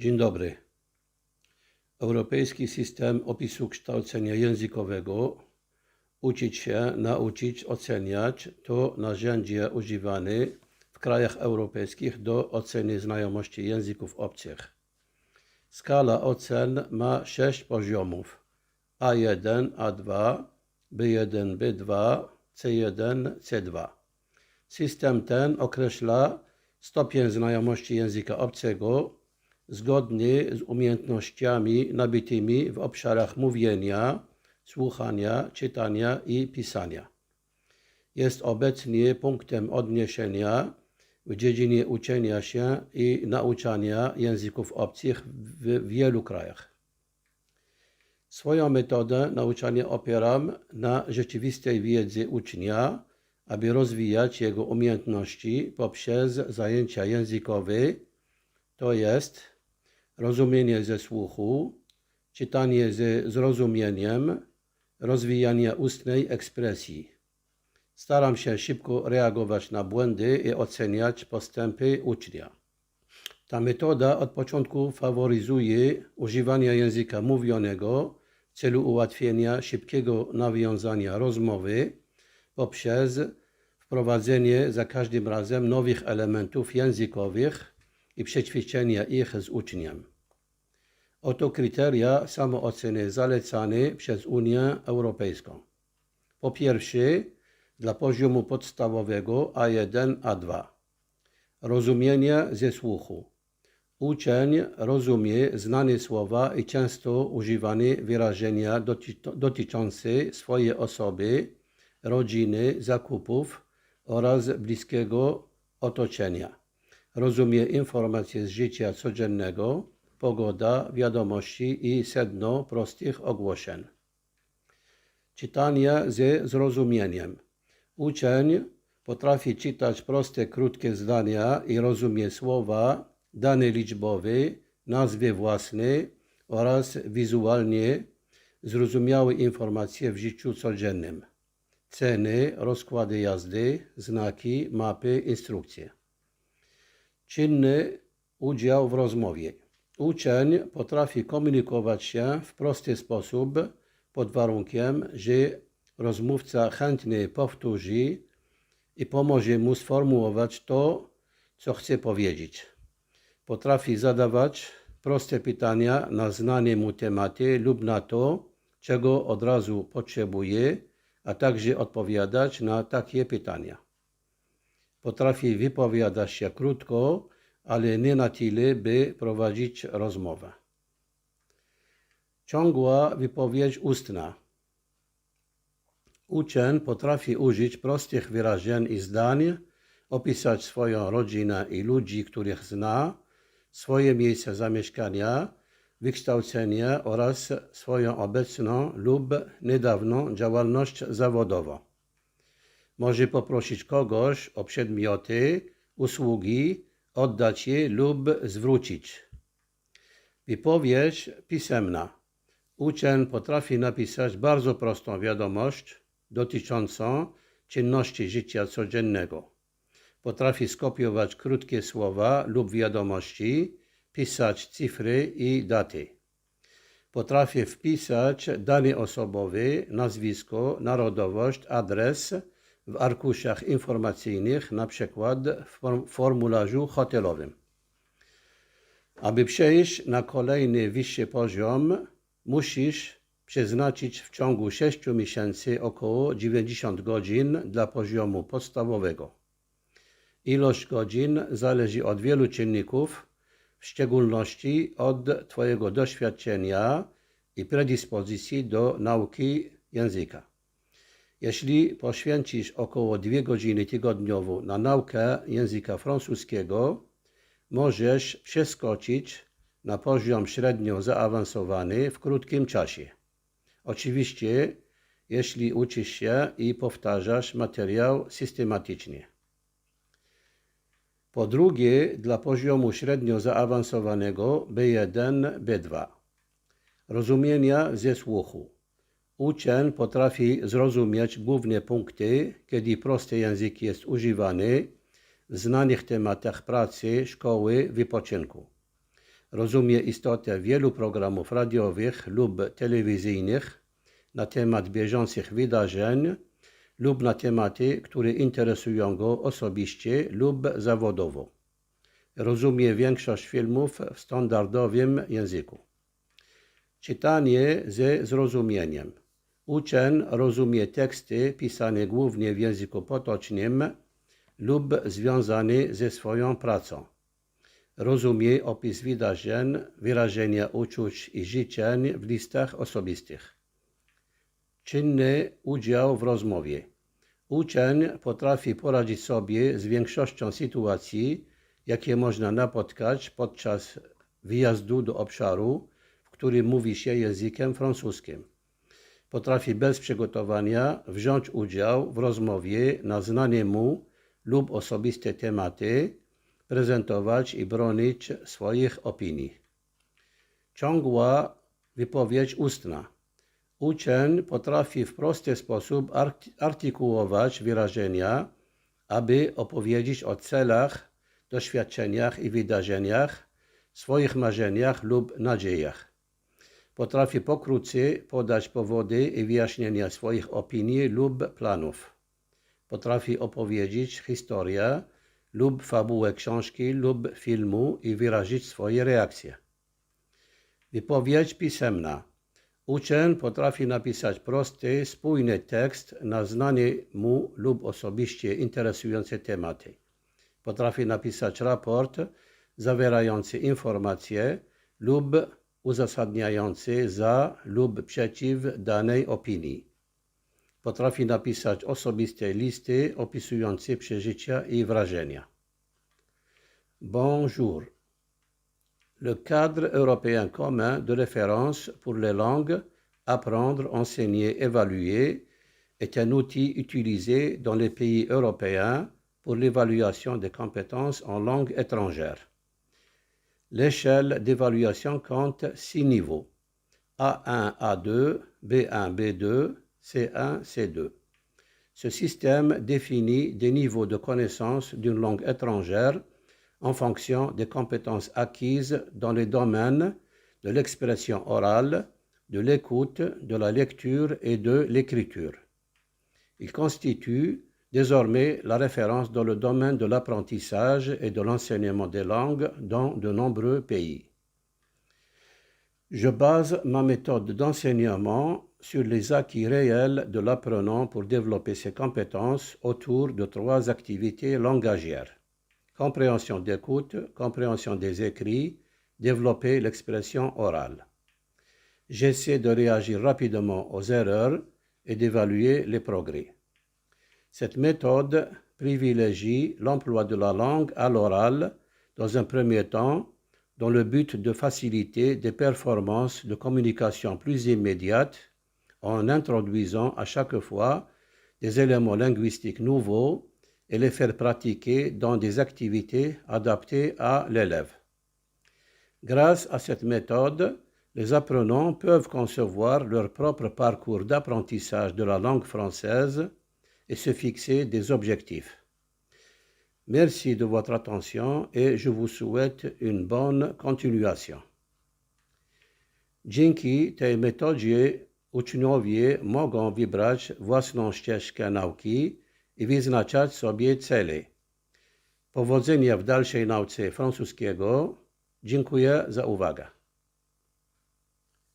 Dzień dobry. Europejski system opisu kształcenia językowego uczyć się, nauczyć, oceniać to narzędzie używane w krajach europejskich do oceny znajomości języków obcych. Skala ocen ma sześć poziomów A1, A2, B1, B2, C1, C2. System ten określa stopień znajomości języka obcego zgodny z umiejętnościami nabytymi w obszarach mówienia, słuchania, czytania i pisania. Jest obecnie punktem odniesienia w dziedzinie uczenia się i nauczania języków obcych w wielu krajach. Swoją metodę nauczania opieram na rzeczywistej wiedzy ucznia, aby rozwijać jego umiejętności poprzez zajęcia językowe, to jest rozumienie ze słuchu, czytanie ze zrozumieniem, rozwijanie ustnej ekspresji. Staram się szybko reagować na błędy i oceniać postępy ucznia. Ta metoda od początku faworyzuje używanie języka mówionego w celu ułatwienia szybkiego nawiązania rozmowy poprzez wprowadzenie za każdym razem nowych elementów językowych i przećwiczenia ich z uczniem. Oto kryteria samooceny zalecane przez Unię Europejską. Po pierwsze, dla poziomu podstawowego A1, A2. Rozumienie ze słuchu. Uczeń rozumie znane słowa i często używane wyrażenia doty- dotyczące swojej osoby, rodziny, zakupów oraz bliskiego otoczenia. Rozumie informacje z życia codziennego, pogoda, wiadomości i sedno prostych ogłoszeń. Czytanie ze zrozumieniem. Uczeń potrafi czytać proste, krótkie zdania i rozumie słowa, dane liczbowe, nazwy własne oraz wizualnie zrozumiałe informacje w życiu codziennym. Ceny, rozkłady jazdy, znaki, mapy, instrukcje. Czynny udział w rozmowie. Uczeń potrafi komunikować się w prosty sposób pod warunkiem, że rozmówca chętnie powtórzy i pomoże mu sformułować to, co chce powiedzieć. Potrafi zadawać proste pytania na znane mu tematy lub na to, czego od razu potrzebuje, a także odpowiadać na takie pytania. Potrafi wypowiadać się krótko, ale nie na tyle, by prowadzić rozmowę. Ciągła wypowiedź ustna. Uczeń potrafi użyć prostych wyrażeń i zdań, opisać swoją rodzinę i ludzi, których zna, swoje miejsce zamieszkania, wykształcenie oraz swoją obecną lub niedawną działalność zawodową. Może poprosić kogoś o przedmioty, usługi, oddać je lub zwrócić. Wypowiedź pisemna. Uczeń potrafi napisać bardzo prostą wiadomość dotyczącą czynności życia codziennego. Potrafi skopiować krótkie słowa lub wiadomości, pisać cyfry i daty. Potrafi wpisać dane osobowe, nazwisko, narodowość, adres w arkuszach informacyjnych, na przykład w form- formularzu hotelowym. Aby przejść na kolejny wyższy poziom, musisz przeznaczyć w ciągu 6 miesięcy około 90 godzin dla poziomu podstawowego. Ilość godzin zależy od wielu czynników, w szczególności od Twojego doświadczenia i predyspozycji do nauki języka. Jeśli poświęcisz około 2 godziny tygodniowo na naukę języka francuskiego, możesz przeskoczyć na poziom średnio zaawansowany w krótkim czasie. Oczywiście, jeśli uczysz się i powtarzasz materiał systematycznie. Po drugie, dla poziomu średnio zaawansowanego B1, B2. Rozumienia ze słuchu. Uczeń potrafi zrozumieć główne punkty, kiedy prosty język jest używany w znanych tematach pracy, szkoły, wypoczynku. rozumie istotę wielu programów radiowych lub telewizyjnych na temat bieżących wydarzeń lub na tematy, które interesują go osobiście lub zawodowo. Rozumie większość filmów w standardowym języku. Czytanie ze zrozumieniem. Uczeń rozumie teksty pisane głównie w języku potocznym lub związane ze swoją pracą. Rozumie opis wydarzeń, wyrażenia uczuć i życzeń w listach osobistych. Czynny udział w rozmowie. Uczeń potrafi poradzić sobie z większością sytuacji, jakie można napotkać podczas wyjazdu do obszaru, w którym mówi się językiem francuskim. Potrafi bez przygotowania wziąć udział w rozmowie na znane mu lub osobiste tematy, prezentować i bronić swoich opinii. Ciągła wypowiedź ustna. Uczeń potrafi w prosty sposób arty- artykułować wyrażenia, aby opowiedzieć o celach, doświadczeniach i wydarzeniach, swoich marzeniach lub nadziejach. Potrafi pokrótce podać powody i wyjaśnienia swoich opinii lub planów. Potrafi opowiedzieć historię lub fabułę książki lub filmu i wyrazić swoje reakcje. Wypowiedź pisemna. Uczeń potrafi napisać prosty, spójny tekst na znane mu lub osobiście interesujące tematy. Potrafi napisać raport zawierający informacje lub za lub. Bonjour. Le cadre européen commun de référence pour les langues, apprendre, enseigner, évaluer est un outil utilisé dans les pays européens pour l'évaluation des compétences en langue étrangère. L'échelle d'évaluation compte six niveaux A1, A2, B1, B2, C1, C2. Ce système définit des niveaux de connaissance d'une langue étrangère en fonction des compétences acquises dans les domaines de l'expression orale, de l'écoute, de la lecture et de l'écriture. Il constitue désormais la référence dans le domaine de l'apprentissage et de l'enseignement des langues dans de nombreux pays. Je base ma méthode d'enseignement sur les acquis réels de l'apprenant pour développer ses compétences autour de trois activités langagières. Compréhension d'écoute, compréhension des écrits, développer l'expression orale. J'essaie de réagir rapidement aux erreurs et d'évaluer les progrès. Cette méthode privilégie l'emploi de la langue à l'oral dans un premier temps dans le but de faciliter des performances de communication plus immédiates en introduisant à chaque fois des éléments linguistiques nouveaux et les faire pratiquer dans des activités adaptées à l'élève. Grâce à cette méthode, les apprenants peuvent concevoir leur propre parcours d'apprentissage de la langue française et se fixer des objectifs. Merci de votre attention et je vous souhaite une bonne continuation. Dzięki tej metodzie uczniowie mogą wybrać własną ścieżkę nauki i wyznaczać sobie cele. Powodzenia w dalszej nauce francuskiego. Dziękuję za uwagę.